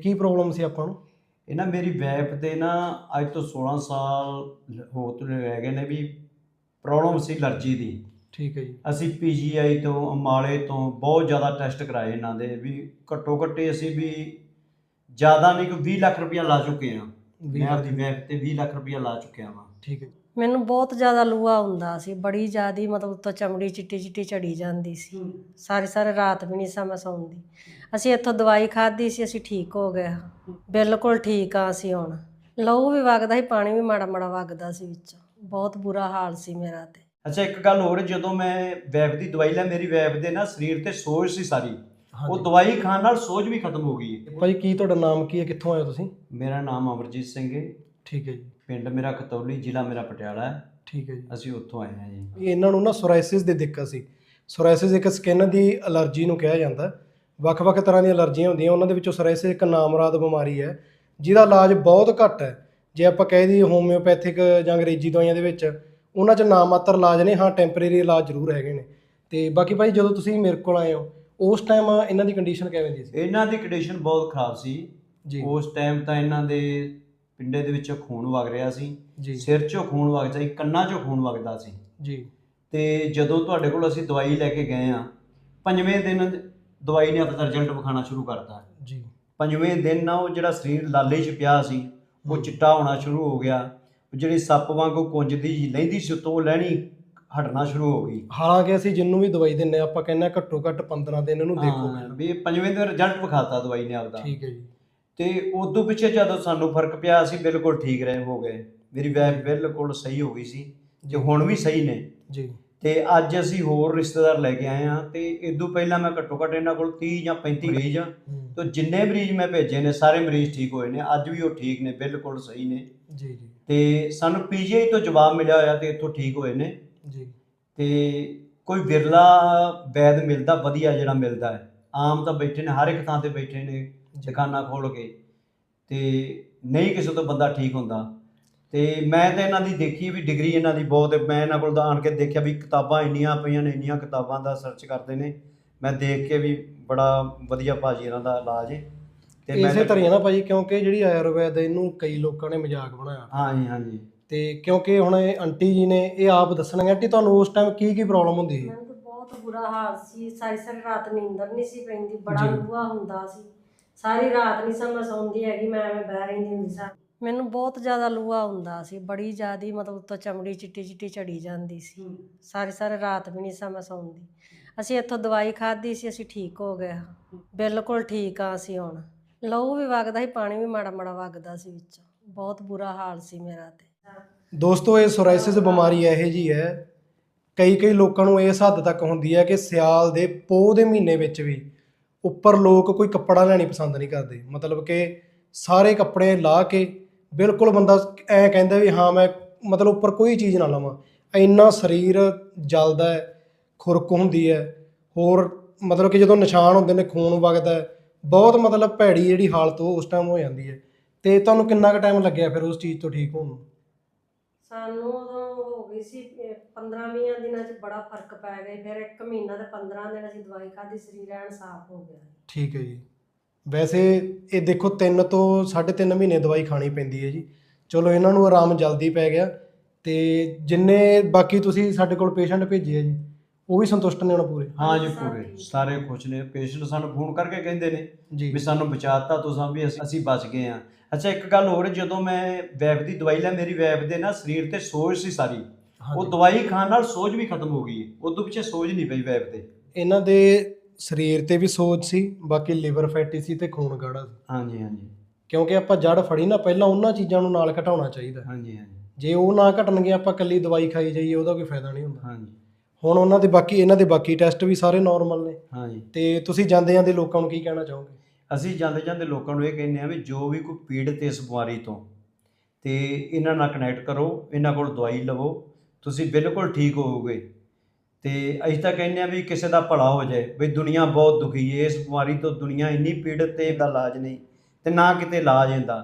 ਕੀ problem ਸੀ ਆਪਾਂ ਨੂੰ? ਇਹ ਨਾ ਮੇਰੀ ਵਾਈਫ ਦੇ ਨਾ ਅੱਜ ਤੋਂ 16 ਸਾਲ ਹੋ ਤੋਂ ਰਹਿ ਗਏ ਨੇ ਵੀ ਪ੍ਰੋਬਲਮ ਸੀ ਅਲਰਜੀ ਦੀ। ਠੀਕ ਹੈ ਜੀ। ਅਸੀਂ ਪੀਜੀਆਈ ਤੋਂ ਅੰਬਾਲੇ ਤੋਂ ਬਹੁਤ ਜ਼ਿਆਦਾ ਟੈਸਟ ਕਰਾਏ ਇਹਨਾਂ ਦੇ ਵੀ ਘੱਟੋ ਘੱਟੇ ਅਸੀਂ ਵੀ ਜ਼ਿਆਦਾ ਨਹੀਂ ਕੋਈ 20 ਲੱਖ ਰੁਪਇਆ ਲਾ ਚੁੱਕੇ ਹਾਂ। ਮੈਂ ਆਪਦੀ ਵਾਈਫ ਤੇ 20 ਲੱਖ ਰੁਪਇਆ ਲਾ ਚੁੱਕਿਆ ਵਾਂ। ਠੀਕ ਹੈ ਮੈਨੂੰ ਬਹੁਤ ਜ਼ਿਆਦਾ ਲੂਆ ਹੁੰਦਾ ਸੀ ਬੜੀ ਜ਼ਿਆਦੀ ਮਤਲਬ ਉੱਤੋਂ ਚਮੜੀ ਚਿੱਟੀ ਚਿੱਟੀ ਚੜੀ ਜਾਂਦੀ ਸੀ। ਸਾਰੀ ਸਾਰੀ ਰਾਤ ਵੀ ਨਹੀਂ ਸਮਾਂ ਸੌਂਦੀ। ਅਸੀਂ ਇੱਥੋਂ ਦਵਾਈ ਖਾਧੀ ਸੀ ਅਸੀਂ ਠੀਕ ਹੋ ਗਏ। ਬਿਲਕੁਲ ਠੀਕ ਆ ਅਸੀਂ ਹੁਣ। ਲਹੂ ਵੀ ਵਗਦਾ ਸੀ ਪਾਣੀ ਵੀ ਮਾੜਾ ਮਾੜਾ ਵਗਦਾ ਸੀ ਵਿੱਚੋਂ। ਬਹੁਤ ਬੁਰਾ ਹਾਲ ਸੀ ਮੇਰਾ ਤੇ। ਅੱਛਾ ਇੱਕ ਗੱਲ ਹੋਰ ਜਦੋਂ ਮੈਂ ਵਾਈਫ ਦੀ ਦਵਾਈ ਲਿਆ ਮੇਰੀ ਵਾਈਫ ਦੇ ਨਾ ਸਰੀਰ ਤੇ ਸੋਜ ਸੀ ਸਾਰੀ। ਉਹ ਦਵਾਈ ਖਾਣ ਨਾਲ ਸੋਜ ਵੀ ਖਤਮ ਹੋ ਗਈ ਹੈ। ਭਾਈ ਕੀ ਤੁਹਾਡਾ ਨਾਮ ਕੀ ਹੈ? ਕਿੱਥੋਂ ਆਏ ਹੋ ਤੁਸੀਂ? ਮੇਰਾ ਨਾਮ ਅਮਰਜੀਤ ਸਿੰਘ ਹੈ। ਠੀਕ ਹੈ ਜੀ। ਪਿੰਡ ਮੇਰਾ ਖਤੌਲੀ ਜ਼ਿਲ੍ਹਾ ਮੇਰਾ ਪਟਿਆਲਾ ਹੈ। ਠੀਕ ਹੈ ਜੀ। ਅਸੀਂ ਉੱਥੋਂ ਆਏ ਹਾਂ ਜੀ। ਇਹਨਾਂ ਨੂੰ ਨਾ ਸੋਰਾਇਸਿਸ ਦੀ ਦਿੱਕਤ ਸੀ। ਸੋਰਾਇਸਿਸ ਇੱਕ ਸਕਿਨ ਦੀ ਅਲਰਜੀ ਨੂੰ ਕਿਹਾ ਜਾਂਦਾ। ਵੱਖ-ਵੱਖ ਤਰ੍ਹਾਂ ਦੀਆਂ ਅਲਰਜੀਆਂ ਹੁੰਦੀਆਂ ਉਹਨਾਂ ਦੇ ਵਿੱਚੋਂ ਸੋਰਾਇਸਿਸ ਇੱਕ ਨਾਮਰਾਦ ਬਿਮਾਰੀ ਹੈ ਜਿਹਦਾ ਇਲਾਜ ਬਹੁਤ ਘੱਟ ਹੈ। ਜੇ ਆਪਾਂ ਕਹਿ ਦਈਏ ਹੋਮਿਓਪੈਥਿਕ ਜਾਂ ਅੰਗਰੇਜ਼ੀ ਦਵਾਈਆਂ ਦੇ ਵਿੱਚ ਉਹਨਾਂ 'ਚ ਨਾਮਾਤਰ ਇਲਾਜ ਨੇ ਹਾਂ ਟੈਂਪਰੇਰੀ ਇਲਾਜ ਜ਼ਰੂਰ ਹੈਗੇ ਨੇ। ਤੇ ਬਾਕੀ ਭਾਈ ਜਦੋਂ ਤੁਸੀਂ ਮੇਰੇ ਕੋਲ ਆਏ ਹੋ ਉਸ ਟਾਈਮ ਇਹਨਾਂ ਦੀ ਕੰਡੀਸ਼ਨ ਕਿਵੇਂ ਦੀ ਸੀ? ਇਹਨਾਂ ਦੀ ਕੰਡੀਸ਼ਨ ਬਹੁਤ ਖਰਾਬ ਸੀ। ਜੀ। ਉਸ ਟਾਈਮ ਤਾਂ ਇਹਨਾਂ ਦੇ ਪਿੰਡੇ ਦੇ ਵਿੱਚੋਂ ਖੂਨ ਵਗ ਰਿਹਾ ਸੀ ਸਿਰ 'ਚੋਂ ਖੂਨ ਵਗਦਾ ਸੀ ਕੰਨਾਂ 'ਚੋਂ ਖੂਨ ਵਗਦਾ ਸੀ। ਜੀ। ਤੇ ਜਦੋਂ ਤੁਹਾਡੇ ਕੋਲ ਅਸੀਂ ਦਵਾਈ ਲੈ ਕੇ ਗਏ ਆ ਪੰਜਵੇਂ ਦਿਨ ਦਵਾਈ ਨੇ ਆਪਣਾ ਰਿਜ਼ਲਟ ਵਿਖਾਉਣਾ ਸ਼ੁਰੂ ਕਰਤਾ। ਜੀ। ਪੰਜਵੇਂ ਦਿਨ ਨਾ ਉਹ ਜਿਹੜਾ ਸਰੀਰ ਲਾਲੇ 'ਚ ਪਿਆ ਸੀ ਉਹ। ਚਿੱਟਾ ਹੋਣਾ ਸ਼ੁਰੂ ਹੋ ਗਿਆ। ਜਿਹੜੀ ਸੱਪ ਵਾਂਗੂ ਕੁੰਜਦੀ ਲੈਂਦੀ ਸੀ ਉਹ ਲੈਣੀ ਹਟਣਾ ਸ਼ੁਰੂ ਹੋ ਗਈ। ਹਾਲਾਂਕਿ ਅਸੀਂ ਜਿੰਨੂੰ ਵੀ ਦਵਾਈ ਦਿੰਨੇ ਆ ਆਪਾਂ ਕਹਿੰਦੇ ਆ ਘੱਟੋ ਘੱਟ 15 ਦਿਨ ਇਹਨੂੰ ਦੇਖੋ। ਵੀ ਪੰਜਵੇਂ ਦਿਨ ਰਿਜ਼ਲਟ ਵਿਖਾਤਾ ਦਵਾਈ ਨੇ ਆਪਦਾ। ਠੀਕ ਹੈ ਜੀ। ਤੇ ਉਦੋਂ ਪਿੱਛੇ ਜਦੋਂ ਸਾਨੂੰ ਫ਼ਰਕ ਪਿਆ ਅਸੀਂ ਬਿਲਕੁਲ ਠੀਕ ਰਹੇ ਹੋ ਗਏ। ਮੇਰੀ ਵਾਈਫ ਬਿਲਕੁਲ ਸਹੀ ਹੋ ਗਈ ਸੀ ਤੇ ਹੁਣ ਵੀ ਸਹੀ ਨੇ। ਜੀ। ਤੇ ਅੱਜ ਅਸੀਂ ਹੋਰ ਰਿਸ਼ਤੇਦਾਰ ਲੈ ਕੇ ਆਏ ਆ ਤੇ ਇਦੋਂ ਪਹਿਲਾਂ ਮੈਂ ਘੱਟੋ ਘੱਟ ਇਹਨਾਂ ਕੋਲ 30 ਜਾਂ 35 ਮਰੀਜ਼ ਆ। ਤੇ ਜਿੰਨੇ ਮਰੀਜ਼ ਮੈਂ ਭੇਜੇ ਨੇ ਸਾਰੇ ਮਰੀਜ਼ ਠੀਕ ਹੋਏ ਨੇ ਅੱਜ ਵੀ ਉਹ ਠੀਕ ਨੇ ਬਿਲਕੁਲ ਸਹੀ ਨੇ। ਜੀ ਜੀ। ਤੇ ਸਾਨੂੰ ਪੀਜੀਆਈ ਤੋਂ ਜਵਾਬ ਮਿਲਿਆ ਹੋਇਆ ਤੇ ਇੱਥੋਂ ਠੀਕ ਹੋਏ ਨੇ। ਜੀ। ਤੇ ਕੋਈ ਵਿਰਲਾ ਵੈਦ ਮਿਲਦਾ ਵਧੀਆ ਜਿਹੜਾ ਮਿਲਦਾ ਹੈ। ਆਮ ਤਾਂ ਬੈਠੇ ਨੇ ਹਰ ਇੱਕ ਥਾਂ ਤੇ ਬੈਠੇ ਨੇ। ਦੁਕਾਨਾਂ ਖੋਲ ਕੇ ਤੇ ਨਹੀਂ ਕਿਸੇ ਤੋਂ ਬੰਦਾ ਠੀਕ ਹੁੰਦਾ। ਤੇ ਮੈਂ ਤਾਂ ਇਹਨਾਂ ਦੀ ਦੇਖੀ ਵੀ ਡਿਗਰੀ ਇਹਨਾਂ ਦੀ ਬਹੁਤ ਹੈ ਮੈਂ ਇਹਨਾਂ ਕੋਲ ਤਾਂ ਆਣ ਕੇ ਦੇਖਿਆ ਵੀ ਕਿਤਾਬਾਂ ਇੰਨੀਆਂ ਪਈਆਂ ਨੇ ਇੰਨੀਆਂ ਕਿਤਾਬਾਂ ਦਾ ਸਰਚ ਕਰਦੇ ਨੇ। ਮੈਂ ਦੇਖ ਕੇ ਵੀ ਬੜਾ ਵਧੀਆ ਭਾਜੀ ਇਹਨਾਂ ਦਾ ਇਲਾਜ ਹੈ ਤੇ ਇਸੇ ਤਰ੍ਹਾਂ ਹੀ ਆ ਨਾ ਭਾਜੀ ਕਿਉਂਕਿ ਜਿਹੜੀ ਆਯੁਰਵੈਦ ਹੈ, ਇਹਨੂੰ ਕਈ ਲੋਕਾਂ ਨੇ ਮਜ਼ਾਕ ਬਣਾਇਆ। ਹਾਂਜੀ ਹਾਂਜੀ। ਤੇ ਕਿਉਂਕਿ ਹੁਣ ਇਹ ਆਂਟੀ ਜੀ ਨੇ ਇਹ ਆਪ ਦੱਸਣਗੇ ਆਂਟੀ ਤੁਹਾਨੂੰ ਉਸ ਟਾਈਮ ਕੀ ਕੀ ਪ੍ਰੋਬਲਮ ਹੁੰਦੀ ਸੀ? ਮੈਨੂੰ ਤਾਂ ਬਹੁਤ ਬੁਰਾ ਹਾਲ ਸੀ। ਸਾਰੀ ਸਾਰੀ ਰਾਤ ਨੀਂਦਰ ਨਹੀਂ ਸੀ ਪੈਂਦੀ ਬੜਾ। ਲੂਆ ਹੁੰਦਾ ਸੀ। ਸਾਰੀ ਰਾਤ ਨਹੀਂ ਸਮਾਂ ਸੌਂਦੀ ਹੈਗੀ ਮੈਂ ਐਵੇਂ ਬਹਿ ਰਹਿੰਦੀ ਹੁੰਦੀ ਸਾਂ। ਮੈਨੂੰ ਬਹੁਤ ਜ਼ਿਆਦਾ ਲੂਆ ਹੁੰਦਾ ਸੀ ਬੜੀ ਜ਼ਿਆਦੀ ਮਤਲਬ ਉੱਤੋਂ ਚਮੜੀ ਚਿੱਟੀ ਚਿੱਟੀ ਚੜੀ ਜਾਂਦੀ ਸੀ। ਸਾਰੀ ਸਾਰੀ ਰਾਤ ਵੀ ਨਹੀਂ ਸਮਾਂ ਸੌਂਦੀ ਅਸੀਂ ਇੱਥੋਂ ਦਵਾਈ ਖਾਧੀ ਸੀ ਅਸੀਂ ਠੀਕ ਹੋ ਗਏ ਹਾਂ। ਬਿਲਕੁਲ ਠੀਕ ਆ ਅਸੀਂ ਹੁਣ। ਲਹੂ ਵੀ ਵਗਦਾ ਸੀ ਪਾਣੀ ਵੀ ਮਾੜਾ ਮਾੜਾ ਵਗਦਾ ਸੀ ਵਿੱਚੋਂ। ਬਹੁਤ ਬੁਰਾ ਹਾਲ ਸੀ ਮੇਰਾ ਤੇ। ਦੋਸਤੋ ਇਹ ਸੋਰਾਇਸਿਸ ਬਿਮਾਰੀ ਇਹੋ ਜੀ ਹੈ ਕਈ ਕਈ ਲੋਕਾਂ ਨੂੰ ਇਸ ਹੱਦ ਤੱਕ ਹੁੰਦੀ ਹੈ ਕਿ ਸਿਆਲ ਦੇ ਪੋਹ ਦੇ ਮਹੀਨੇ ਵਿੱਚ ਵੀ ਉੱਪਰ ਲੋਕ ਕੋਈ ਕੱਪੜਾ ਲੈਣੀ ਪਸੰਦ ਨਹੀਂ ਕਰਦੇ। ਮਤਲਬ ਕਿ ਸਾਰੇ ਕੱਪੜੇ ਲਾ ਕੇ ਬਿਲਕੁਲ ਬੰਦਾ ਐ ਕਹਿੰਦਾ ਵੀ ਹਾਂ, ਮੈਂ ਮਤਲਬ ਉੱਪਰ ਕੋਈ ਚੀਜ਼ ਨਾ ਲਵਾਂ। ਇੰਨਾ ਸਰੀਰ ਜਲਦਾ ਹੈ, ਖੁਰਕ ਹੁੰਦੀ ਹੈ। ਹੋਰ ਮਤਲਬ ਕਿ ਜਦੋਂ ਨਿਸ਼ਾਨ ਹੁੰਦੇ ਨੇ, ਖੂਨ ਵਗਦਾ ਹੈ, ਬਹੁਤ ਮਤਲਬ ਭੈੜੀ ਜਿਹੜੀ ਹਾਲਤ ਉਹ ਉਸ ਟਾਈਮ ਹੋ ਜਾਂਦੀ ਹੈ। ਤੇ ਤੁਹਾਨੂੰ ਕਿੰਨਾ ਕੁ ਟਾਈਮ ਲੱਗਿਆ ਫਿਰ ਉਸ ਚੀਜ਼ ਤੋਂ ਠੀਕ ਹੋਣ ਨੂੰ? ਸਾਨੂੰ ਹੋ ਗਈ ਸੀ 15-20 ਦਿਨਾਂ 'ਚ ਬੜਾ ਫ਼ਰਕ ਪੈ ਗਿਆ ਸੀ। ਫਿਰ ਇੱਕ ਮਹੀਨਾ ਤੇ 15 ਦਿਨ ਅਸੀਂ ਦਵਾਈ ਖਾਧੀ, ਸਰੀਰ ਐਨ ਸਾਫ਼ ਹੋ ਗਿਆ ਠੀਕ ਹੈ ਜੀ। ਵੈਸੇ ਇਹ ਦੇਖੋ 3 ਤੋਂ 3.5 ਮਹੀਨੇ ਦਵਾਈ ਖਾਣੀ ਪੈਂਦੀ ਹੈ ਜੀ। ਚਲੋ, ਇਹਨਾਂ ਨੂੰ ਆਰਾਮ ਜਲਦੀ ਪੈ ਗਿਆ ਤੇ ਜਿੰਨੇ ਬਾਕੀ ਤੁਸੀਂ ਸਾਡੇ ਕੋਲ ਪੇਸ਼ੈਂਟ ਭੇਜੇ ਆ ਜੀ ਉਹ ਵੀ ਸੰਤੁਸ਼ਟ ਨੇ ਹੁਣ ਪੂਰੇ। ਹਾਂ ਜੀ ਪੂਰੇ। ਸਾਰੇ ਖੁਸ਼ ਨੇ। ਪੇਸ਼ੈਂਟ ਸਾਨੂੰ ਫੋਨ ਕਰਕੇ ਕਹਿੰਦੇ ਨੇ ਵੀ ਸਾਨੂੰ ਬਚਾਤਾ ਤੁਸੀਂ ਵੀ ਅਸੀਂ- ਅਸੀਂ ਬਚ ਗਏ ਆ ਅੱਛਾ ਇੱਕ ਗੱਲ ਹੋਰ ਜਦੋਂ ਮੈਂ ਵੈਬ ਦੀ ਦਵਾਈ ਲਿਆ ਮੇਰੀ ਵੈਬ ਦੇ ਨਾ ਸਰੀਰ ਤੇ ਸੋਜ ਸੀ ਸਾਰੀ। ਉਹ ਹਾਂਜੀ। ਦਵਾਈ ਖਾਣ ਨਾਲ ਸੋਜ ਵੀ ਖਤਮ ਹੋ ਗਈ ਉਦੋਂ ਪਿੱਛੇ ਸੋਜ ਨਹੀਂ ਪਈ ਵੈਬ ਤੇ। ਇਹਨਾਂ ਦੇ ਸਰੀਰ ਤੇ ਵੀ ਸੋਜ ਸੀ ਬਾਕੀ ਲਿਵਰ ਫੈਟੀ ਸੀ ਤੇ ਖੂਨ ਗਾੜਾ ਸੀ। ਹਾਂਜੀ ਹਾਂਜੀ। ਕਿਉਂਕਿ ਆਪਾਂ ਜੜ ਫੜੀ ਨਾ ਪਹਿਲਾਂ ਉਹਨਾਂ ਚੀਜ਼ਾਂ ਨੂੰ ਨਾਲ ਘਟਾਉਣਾ ਚਾਹੀਦਾ। ਹਾਂਜੀ ਹਾਂਜੀ। ਜੇ ਉਹ ਨਾ ਘਟਣਗੇ ਆਪਾਂ ਕੱਲੀ ਦਵਾਈ ਖਾਈ ਜਾਈਏ ਉਹਦਾ ਕੋਈ ਫਾਇਦਾ ਨਹੀਂ ਹੁੰਦਾ। ਹਾਂਜੀ। ਹੁਣ ਉਹਨਾਂ ਦੇ ਬਾਕੀ ਇਹਨਾਂ ਦੇ ਬਾਕੀ ਟੈਸਟ ਵੀ ਸਾਰੇ ਨਾਰਮਲ ਨੇ। ਹਾਂਜੀ ਤੇ ਤੁਸੀਂ ਜਾਂਦੇ ਜਾਂਦੇ ਲੋਕਾਂ ਨੂੰ ਕੀ ਕਹਿਣਾ ਚਾਹੋਗੇ? ਅਸੀਂ ਜਾਂਦੇ ਜਾਂਦੇ ਲੋਕਾਂ ਨੂੰ ਇਹ ਕਹਿੰਦੇ ਆ ਵੀ ਜੋ ਵੀ ਕੋਈ ਪੀੜਤ ਇਸ ਬਿਮਾਰੀ ਤੋਂ ਤੇ ਇਹਨਾਂ ਨਾਲ ਕਨੈਕਟ ਕਰੋ ਇਹਨਾਂ ਕੋਲ ਦਵਾਈ ਲਵੋ ਤੁਸੀਂ ਬਿਲਕੁਲ ਠੀਕ ਹੋਵੋਗੇ। ਤੇ ਅਸੀਂ ਤਾਂ ਕਹਿੰਦੇ ਆ ਵੀ ਕਿਸੇ ਦਾ ਭਲਾ ਹੋ ਜਾਏ ਵੀ ਦੁਨੀਆ ਬਹੁਤ ਦੁਖੀ ਹੈ ਇਸ ਬਿਮਾਰੀ ਤੋਂ ਦੁਨੀਆ ਇੰਨੀ ਪੀੜਤ ਤੇ ਇਹਦਾ ਇਲਾਜ ਨਹੀਂ ਤੇ ਨਾ ਕਿਤੇ ਇਲਾਜ ਇਹਦਾ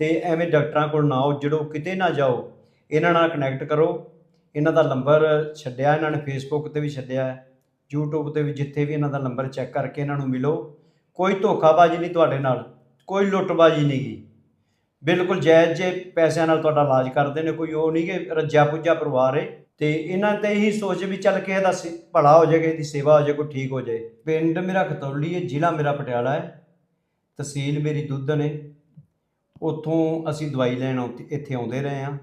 ਤੇ ਐਵੇਂ ਡਾਕਟਰਾਂ ਕੋਲ ਨਾ ਆਓ ਜਿਹੜੋ ਕਿਤੇ ਨਾ ਜਾਓ ਇਹਨਾਂ ਨਾਲ ਕਨੈਕਟ ਕਰੋ ਇਹਨਾਂ ਦਾ ਨੰਬਰ ਛੱਡਿਆ, ਇਹਨਾਂ ਨੇ ਫੇਸਬੁੱਕ ਤੇ ਵੀ ਛੱਡਿਆ ਹੈ, YouTube ਤੇ ਵੀ ਜਿੱਥੇ ਵੀ ਇਹਨਾਂ ਦਾ ਨੰਬਰ ਚੈੱਕ ਕਰਕੇ ਇਹਨਾਂ ਨੂੰ ਮਿਲੋ। ਕੋਈ ਧੋਖਾਬਾਜ਼ੀ ਨਹੀਂ ਤੁਹਾਡੇ ਨਾਲ, ਕੋਈ ਲੁੱਟਬਾਜੀ ਨਹੀਂ ਗੀ। ਬਿਲਕੁਲ ਜਾਇਜ਼ ਜੇ ਪੈਸਿਆਂ ਨਾਲ ਤੁਹਾਡਾ ਇਲਾਜ ਕਰਦੇ ਨੇ, ਕੋਈ ਉਹ ਨਹੀਂ ਕਿ ਰੱਜਾ ਪੁੱਜਾ ਪਰਿਵਾਰ ਹੈ ਤੇ ਇਹਨਾਂ ਤੇ ਇਹੀ ਸੋਚ ਵੀ ਚੱਲ ਕਿਸੇ ਦਾ ਸੇ- ਭਲਾ ਹੋ ਜਾਏ, ਕਿਸੇ ਦੀ ਸੇਵਾ ਹੋ ਜਾਏ, ਕੋਈ ਠੀਕ ਹੋ ਜਾਏ। ਪਿੰਡ ਮੇਰਾ ਖਤੌਲੀ ਹੈ ਜ਼ਿਲ੍ਹਾ ਮੇਰਾ ਪਟਿਆਲਾ ਹੈ ਤਹਿਸੀਲ ਮੇਰੀ ਦੁੱਧਨ ਹੈ ਉੱਥੋਂ ਅਸੀਂ ਦਵਾਈ ਲੈਣ ਆਉਂ- ਇੱਥੇ ਆਉਂਦੇ ਰਹੇ ਹਾਂ।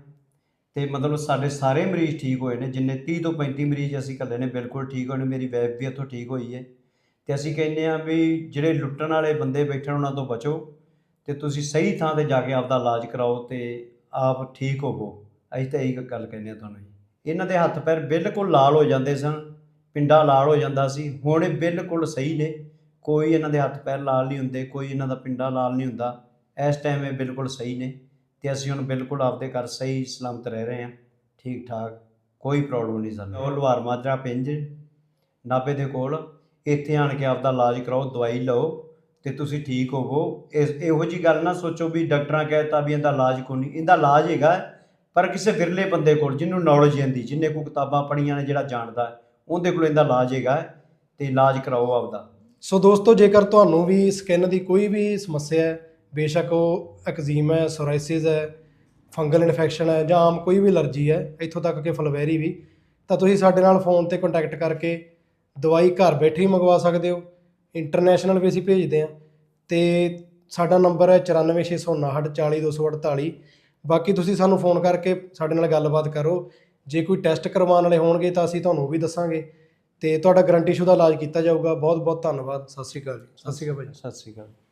ਤੇ ਮਤਲਬ ਸਾਡੇ ਸਾਰੇ ਮਰੀਜ਼ ਠੀਕ ਹੋਏ ਨੇ, ਜਿੰਨੇ 30 ਤੋਂ 35 ਮਰੀਜ਼ ਅਸੀਂ ਇਕੱਲੇ ਨੇ ਬਿਲਕੁਲ ਠੀਕ ਹੋਏ ਨੇ, ਮੇਰੀ ਵਾਈਫ ਵੀ ਇੱਥੋਂ ਠੀਕ ਹੋਈ ਹੈ। ਤੇ ਅਸੀਂ ਕਹਿੰਦੇ ਆ ਵੀ ਜਿਹੜੇ ਲੁੱਟਣ ਵਾਲੇ ਬੰਦੇ ਬੈਠੇ ਉਹਨਾਂ ਤੋਂ ਬਚੋ ਤੇ ਤੁਸੀਂ ਸਹੀ ਥਾਂ ਤੇ ਜਾ ਕੇ ਆਪਦਾ ਇਲਾਜ ਕਰਾਓ ਤੇ ਆਪ ਠੀਕ ਹੋਵੋ। ਅਸੀਂ ਤਾਂ ਇਹੀ ਗੱਲ ਕਹਿੰਦੇ ਆ ਤੁਹਾਨੂੰ ਜੀ। ਇਹਨਾਂ ਦੇ ਹੱਥ ਪੈਰ ਬਿਲਕੁਲ ਲਾਲ ਹੋ ਜਾਂਦੇ ਸਨ, ਪਿੰਡਾ ਲਾਲ ਹੋ ਜਾਂਦਾ ਸੀ, ਹੁਣ ਇਹ ਬਿਲਕੁਲ ਸਹੀ ਨੇ। ਕੋਈ ਇਹਨਾਂ ਦੇ ਹੱਥ ਪੈਰ ਲਾਲ ਨਹੀਂ ਹੁੰਦੇ, ਕੋਈ ਇਹਨਾਂ ਦਾ ਪਿੰਡਾ ਲਾਲ ਨਹੀਂ ਹੁੰਦਾ, ਇਸ ਟਾਈਮ ਇਹ ਬਿਲਕੁਲ ਸਹੀ ਨੇ। ਤੇ ਅਸੀਂ ਹੁਣ ਬਿਲਕੁਲ ਆਪਦੇ ਘਰ ਸਹੀ ਸਲਾਮਤ ਰਹਿ ਰਹੇ ਹਾਂ ਠੀਕ ਠਾਕ ਕੋਈ ਪ੍ਰੋਬਲਮ ਨਹੀਂ ਸਾਨੂੰ। ਉਹ ਲੁਹਾਰ ਮਾਜਰਾ ਪਿੰਜ ਨਾਭੇ ਦੇ ਕੋਲ ਇੱਥੇ ਆਣ ਕੇ ਆਪਦਾ ਇਲਾਜ ਕਰਾਓ ਦਵਾਈ ਲਓ ਤੇ ਤੁਸੀਂ ਠੀਕ ਹੋਵੋ। ਇਸ ਇਹੋ ਜੀ ਗੱਲ ਨਾ ਸੋਚੋ ਵੀ ਡਾਕਟਰਾਂ ਕਹਿਤਾ ਵੀ ਇਹਦਾ ਇਲਾਜ ਕੋਈ ਨਹੀਂ ਇਹਦਾ ਇਲਾਜ ਹੈਗਾ ਪਰ ਕਿਸੇ ਵਿਰਲੇ ਬੰਦੇ ਕੋਲ ਜਿਹਨੂੰ ਨੌਲੇਜ ਹੁੰਦੀ ਜਿੰਨੇ ਕੋ ਕਿਤਾਬਾਂ ਪੜ੍ਹੀਆਂ ਨੇ ਜਿਹੜਾ ਜਾਣਦਾ ਉਹਦੇ ਕੋਲ ਇਹਦਾ ਇਲਾਜ ਹੈਗਾ ਤੇ ਇਲਾਜ ਕਰਾਓ ਆਪਦਾ। ਸੋ ਦੋਸਤੋ ਜੇਕਰ ਤੁਹਾਨੂੰ ਵੀ ਸਕਿਨ ਦੀ ਕੋਈ ਵੀ ਸਮੱਸਿਆ ਹੈ ਬੇਸ਼ੱਕ ਉਹ ਐਕਜ਼ੀਮ ਹੈ ਸੋਰਾਇਸਿਸ ਹੈ, ਫੰਗਲ ਇਨਫੈਕਸ਼ਨ ਹੈ ਜਾਂ ਆਮ ਕੋਈ ਵੀ ਅਲਰਜੀ ਹੈ, ਇੱਥੋਂ ਤੱਕ ਕਿ ਫਲਵੈਰੀ ਵੀ, ਤਾਂ ਤੁਸੀਂ ਸਾਡੇ ਨਾਲ ਫੋਨ ਤੇ ਕੰਟੈਕਟ ਕਰਕੇ ਦਵਾਈ ਘਰ ਬੈਠੇ ਹੀ ਮੰਗਵਾ ਸਕਦੇ ਹੋ। ਇੰਟਰਨੈਸ਼ਨਲ ਵੀ ਅਸੀਂ ਭੇਜਦੇ ਹਾਂ ਤੇ ਸਾਡਾ ਨੰਬਰ ਹੈ 9469940248 ਬਾਕੀ ਤੁਸੀਂ ਸਾਨੂੰ ਫੋਨ ਕਰਕੇ ਸਾਡੇ ਨਾਲ ਗੱਲਬਾਤ ਕਰੋ। ਜੇ ਕੋਈ ਟੈਸਟ ਕਰਵਾਉਣ ਵਾਲੇ ਹੋਣਗੇ ਤਾਂ ਅਸੀਂ ਤੁਹਾਨੂੰ ਉਹ ਵੀ ਦੱਸਾਂਗੇ। ਤੇ ਤੁਹਾਡਾ ਗਰੰਟੀ ਸ਼ੁਦਾ ਇਲਾਜ ਕੀਤਾ ਜਾਊਗਾ। ਬਹੁਤ ਬਹੁਤ ਧੰਨਵਾਦ। ਸਤਿ ਸ਼੍ਰੀ ਅਕਾਲ ਜੀ। ਸਤਿ ਸ਼੍ਰੀ ਅਕਾਲ ਭਾਈ ਸਤਿ ਸ਼੍ਰੀ ਅਕਾਲ।